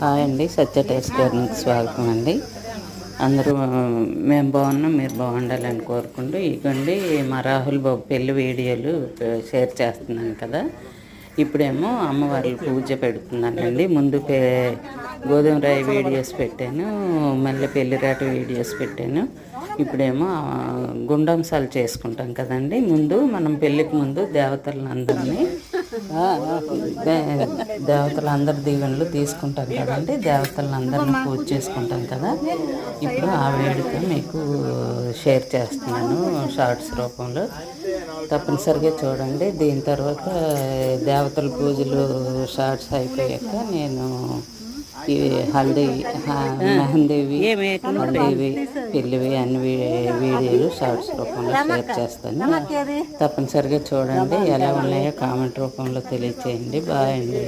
Hi అండి సత్య taste గారికి స్వాగతం అండి. అందరూ మేము బాగున్నాం మీరు బాగుండాలని కోరుకుంటూ ఇదిగోండి మా రాహుల్ బాబు పెళ్ళి వీడియోలు షేర్ చేస్తున్నాను కదా. ఇప్పుడేమో అమ్మవారి పూజ పెడుతున్నానండి. ముందు పే గోధుమ రాయి వీడియోస్ పెట్టాను మళ్ళీ పెళ్ళిరాట వీడియోస్ పెట్టాను. ఇప్పుడేమో గుండంసాలు చేసుకుంటాం కదండి. ముందు మనం పెళ్ళికి ముందు దేవతలను అందరినీ దేవతల అందరి దీవెనలు తీసుకుంటాం కదండి దేవతలను అందరిని పూజ చేసుకుంటాం కదా. ఇప్పుడు ఆ వేడుక మీకు షేర్ చేస్తున్నాను షార్ట్స్ రూపంలో. తప్పనిసరిగా చూడండి. దీని తర్వాత దేవతల పూజలు షార్ట్స్ అయిపోయాక నేను హల్దీ మెహందీవి హల్దీవి పెళ్ళివి అన్ని వీడియోలు షార్ట్స్ రూపంలో షేర్ చేస్తాను. తప్పనిసరిగా చూడండి ఎలా ఉన్నాయో కామెంట్ రూపంలో తెలియచేయండి. బాయ్ అండి.